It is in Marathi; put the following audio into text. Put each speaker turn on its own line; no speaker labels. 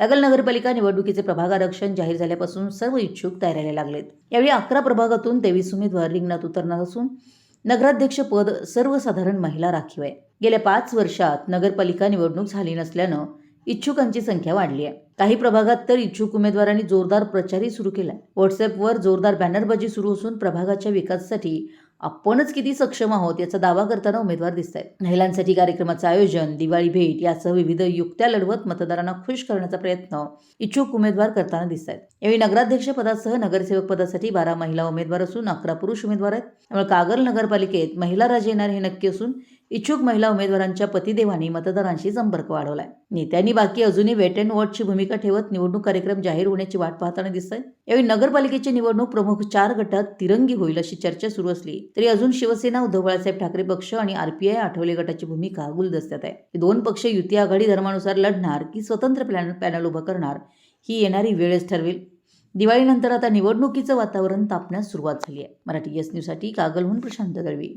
कागल नगरपालिका निवडणुकीचे प्रभाग आरक्षण जाहीर झाल्यापासून सर्व इच्छुक तयारीला लागलेत. यावेळी अकरा प्रभागातून तेवीस उमेदवार रिंगणात उतरणार असून नगराध्यक्ष पद सर्वसाधारण महिला राखीव आहे. गेल्या पाच वर्षात नगरपालिका निवडणूक झाली नसल्यानं इच्छुकांची संख्या वाढली आहे. काही प्रभागात तर इच्छुक उमेदवारांनी जोरदार प्रचारही सुरू केलाय व्हॉट्सअपवर जोरदार बॅनरबाजी सुरू असून प्रभागाच्या विकासासाठी आपणच किती सक्षम आहोत याचा दावा करताना उमेदवार दिसत आहेत महिलांसाठी कार्यक्रमाचं आयोजन दिवाळी भेट यासह विविध युक्त्या लढवत मतदारांना खुश करण्याचा प्रयत्न इच्छुक उमेदवार करताना दिसत आहेत यावेळी नगराध्यक्ष पदासह नगरसेवक पदासाठी बारा महिला उमेदवार असून अकरा पुरुष उमेदवार आहेत. त्यामुळे कागल नगरपालिकेत महिला राजे येणार हे नक्की असून इच्छुक महिला उमेदवारांच्या पतिदेवांनी मतदारांशी संपर्क वाढवलाय. नेत्यांनी बाकी अजूनही वेट अँड वॉचची भूमिका ठेवत निवडणूक कार्यक्रम जाहीर होण्याची वाट पाहताना दिसत आहे यावेळी नगरपालिकेची निवडणूक प्रमुख चार गटात तिरंगी होईल अशी चर्चा सुरू असली. तरी अजून शिवसेना उद्धव बाळासाहेब ठाकरे पक्ष आणि आरपीआय आठवले गटाची भूमिका गुलदस्त्यात आहे. हे दोन पक्ष युती आघाडी धर्मानुसार लढणार की स्वतंत्र प्लॅन पॅनल उभं करणार ही येणारी वेळच ठरवेल. दिवाळीनंतर आता निवडणुकीचं वातावरण तापण्यास सुरुवात झाली आहे. मराठी एस न्यूजसाठी कागलहून प्रशांत दळवी